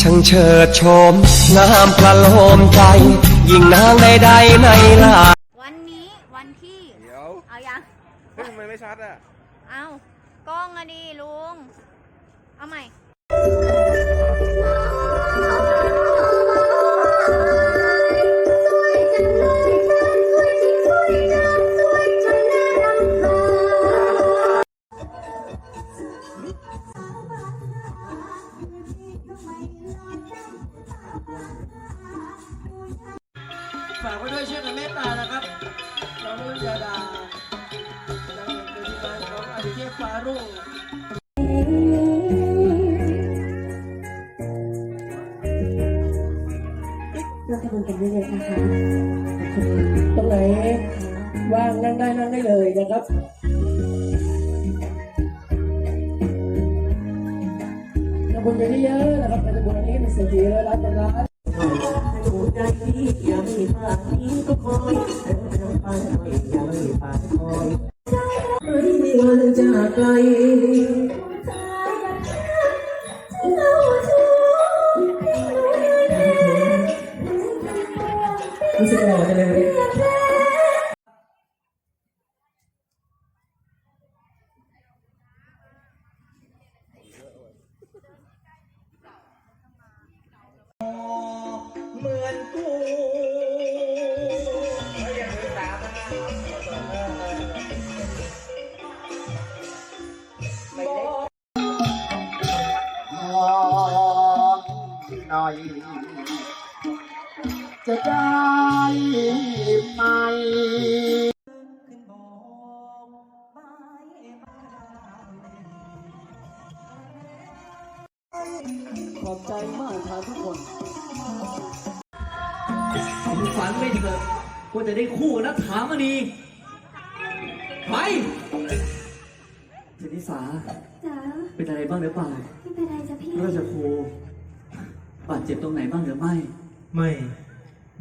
ช่างเชิดชมงามประโลมใจ ยิ่งนางใดๆในลาวันนี้วันที่เดี๋ยวเอายังเฮ้ยทำไมไม่ชัดอะ เอากล้องอะดีลุง เอาใหม่ ฝากไว้ด้วยเชื่อกันเมตตานะครับน้องรุ่นยาดาดังเป็นทีมงานของอดิเทพฟารุ่งเราจะบุญกันเรื่อยๆนะคะขอบคุณตรงไหนว่างนั่งได้นั่งได้เลยนะครับ ทำบุญกันเยอะๆนะครับทำบุญอันนี้เป็นสิ่งดีแล้วรับกัน นะหัวใจที่ยังมีปากนี้ก็คอยแต่ทางไปไม่ยังมีปากคอยไม่มีวันจากไกลรู้สึกหล่อจังเลย หน่อย จะได้ไหมขอบใจมากครับทุกคนผมฝันไม่เถิดว่าจะได้คู่กับนักถามณีไปเจนิสาจ๋าเป็นอะไรบ้างหรือเปล่า ไม่เป็นไรจ้ะพี่ ราชครู บาดเจ็บตรงไหนบ้างหรือไม่ ไม่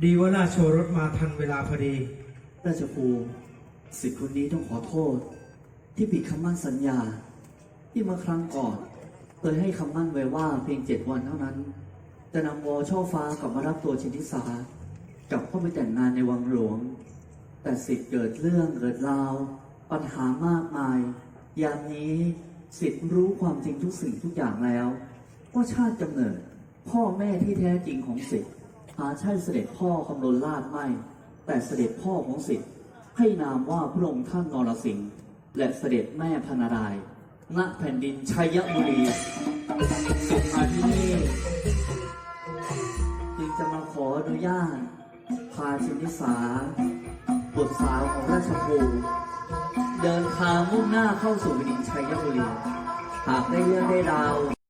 ดีว่าราชโชรถมาทันเวลาพอดี ราชครูสิทธิ์คนนี้ต้องขอโทษ ที่ผิดคำมั่นสัญญา ที่เมื่อครั้งก่อนเคยให้คำมั่นไว้ว่าเพียงเจ็ดวันเท่านั้น จะนำวอช่อฟ้ากลับมารับตัวชินทิสากลับเข้าไปแต่งงานในวังหลวง แต่สิทธิ์เกิดเรื่องเกิดราว ปัญหามากมาย ยามนี้สิทธิ์รู้ความจริงทุกสิ่งทุกอย่างแล้วว่าชาติกำเนิด พ่อแม่ที่แท้จริงของสิทธิ์หาใช่เสด็จพ่อคำลนลาดไม่ แต่เสด็จพ่อของสิทธิ์ให้นามว่าพระองค์ท่านนรสิงห์และเสด็จแม่พนารายณแผ่นดินชัยบุรีสิทธิ์มาที่นี่จึงจะมาขออนุญาต พาชินิสาบุตรสาวของราชภูเดินทางมุ่งหน้าเข้าสู่แผ่นดินชัยบุรีหากได้เรื่องได้ราว